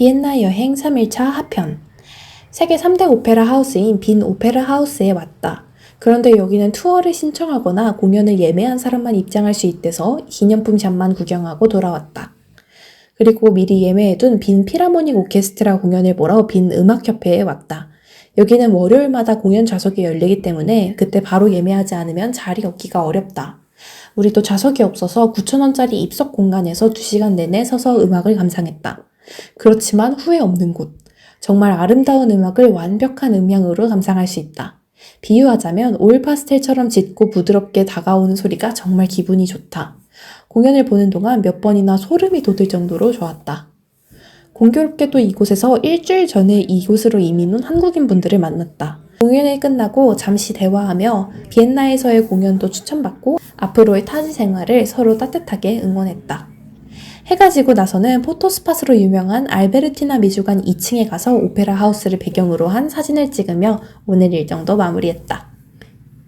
비엔나 여행 3일차 하편. 세계 3대 오페라 하우스인 빈 오페라 하우스에 왔다. 그런데 여기는 투어를 신청하거나 공연을 예매한 사람만 입장할 수 있대서 기념품 샵만 구경하고 돌아왔다. 그리고 미리 예매해둔 빈 피라모닉 오케스트라 공연을 보러 빈 음악협회에 왔다. 여기는 월요일마다 공연 좌석이 열리기 때문에 그때 바로 예매하지 않으면 자리 얻기가 어렵다. 우리도 좌석이 없어서 9,000원짜리 입석 공간에서 2시간 내내 서서 음악을 감상했다. 그렇지만 후회 없는 곳. 정말 아름다운 음악을 완벽한 음향으로 감상할 수 있다. 비유하자면 오일 파스텔처럼 짙고 부드럽게 다가오는 소리가 정말 기분이 좋다. 공연을 보는 동안 몇 번이나 소름이 돋을 정도로 좋았다. 공교롭게도 이곳에서 일주일 전에 이곳으로 이민 온 한국인 분들을 만났다. 공연이 끝나고 잠시 대화하며 비엔나에서의 공연도 추천받고 앞으로의 타지 생활을 서로 따뜻하게 응원했다. 해가 지고 나서는 포토스팟으로 유명한 알베르티나 미주관 2층에 가서 오페라 하우스를 배경으로 한 사진을 찍으며 오늘 일정도 마무리했다.